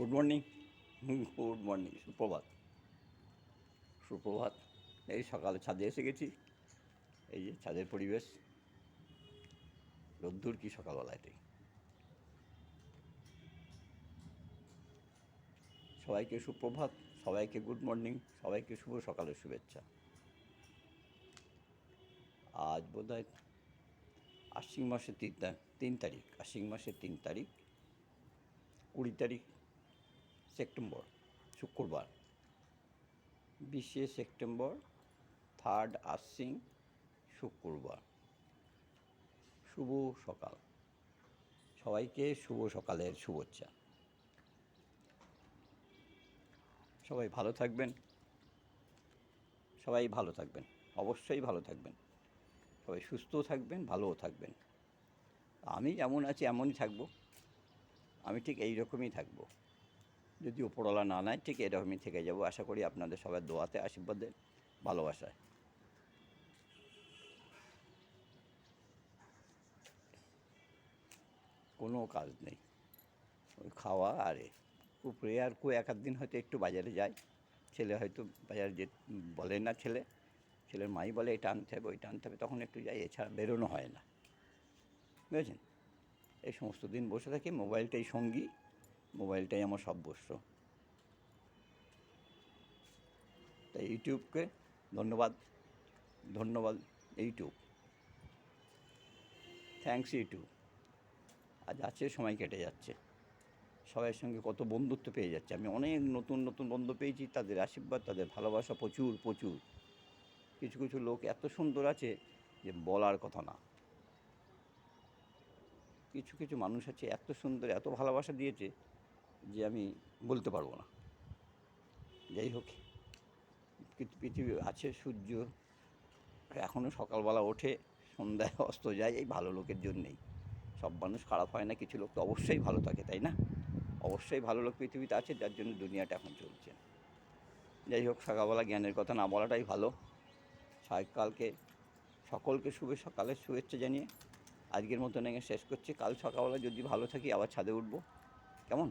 Good morning good morning সুপ্রভাত সুপ্রভাত এই সকালে ছাদে এসে গেছি। এই যে ছাদের পরিবেশ। রোদ্দুর কি সকালবেলাতেই সবাইকে সুপ্রভাত, সবাইকে গুড মর্নিং সবাইকে শুভ সকালের শুভেচ্ছা। আজ বোধ হয় আশ্বিন মাসের তিন তিন তারিখ। আশ্বিন মাসের তিন তারিখ। কুড়ি তারিখ। সেপ্টেম্বর, শুক্রবার। বিশে সেপ্টেম্বর, থার্ড আশ্বিন, শুক্রবার। শুভ সকাল। সবাইকে শুভ সকালের শুভেচ্ছা। সবাই ভালো থাকবেন। সবাই ভালো থাকবেন। অবশ্যই ভালো থাকবেন। সবাই সুস্থ থাকবেন, ভালোও থাকবেন। আমি যেমন আছি, এমনই থাকব। আমি ঠিক এই রকমই থাকব। যদি ওপরওয়ালা না নেয়, ঠিক এরকমই থেকে যাব। আশা করি আপনাদের সবার দোয়াতে, আশীর্বাদে, ভালোবাসায়। কোনো কাজ নেই। ওই খাওয়া আর এ। উপরে আর কো এক দিন হয়তো একটু বাজারে যায় ছেলে হয়তো বাজারে যে বলে না ছেলে, ছেলের মাই বলে, এটা আনতে হবে, ওইটা আনতে হবে। তখন একটু যাই, এছাড়া বেরোনো হয় না। বুঝেছেন? এই সমস্ত দিন বসে থাকি, মোবাইলটাই সঙ্গী। মোবাইলটাই আমার সর্বস্ব তাই ইউটিউবকে ধন্যবাদ ধন্যবাদ ইউটিউব। Thanks YouTube. আজ আছে, সময় কেটে যাচ্ছে। সবার সঙ্গে কত বন্ধুত্ব পেয়ে যাচ্ছে। আমি অনেক নতুন নতুন বন্ধু পেয়েছি, তাদের আশীর্বাদ, তাদের ভালোবাসা প্রচুর প্রচুর। কিছু কিছু লোক এত সুন্দর আছে যে বলার কথা না। কিছু কিছু মানুষ আছে এত সুন্দর, এত ভালোবাসা দিয়েছে যে আমি বলতে পারব না। যাই হোক পৃথিবী আছে, সূর্য। এখনও সকালবেলা ওঠে, সন্ধ্যায় অস্ত যায়, এই ভালো লোকের জন্যেই। সব মানুষ খারাপ হয় না, কিছু লোক তো অবশ্যই ভালো থাকে, তাই না? অবশ্যই ভালো লোক পৃথিবীতে আছে, যার জন্য দুনিয়াটা এখন চলছে। যাই হোক, সকালবেলা জ্ঞানের কথা না বলাটাই ভালো। সায়কালকে, সকলকে শুভে সকালের শুভেচ্ছা জানিয়ে আজকের মতন এখানে শেষ করছি। কাল সকালবেলা যদি ভালো থাকি, আবার ছাদে উঠবো। কেমন?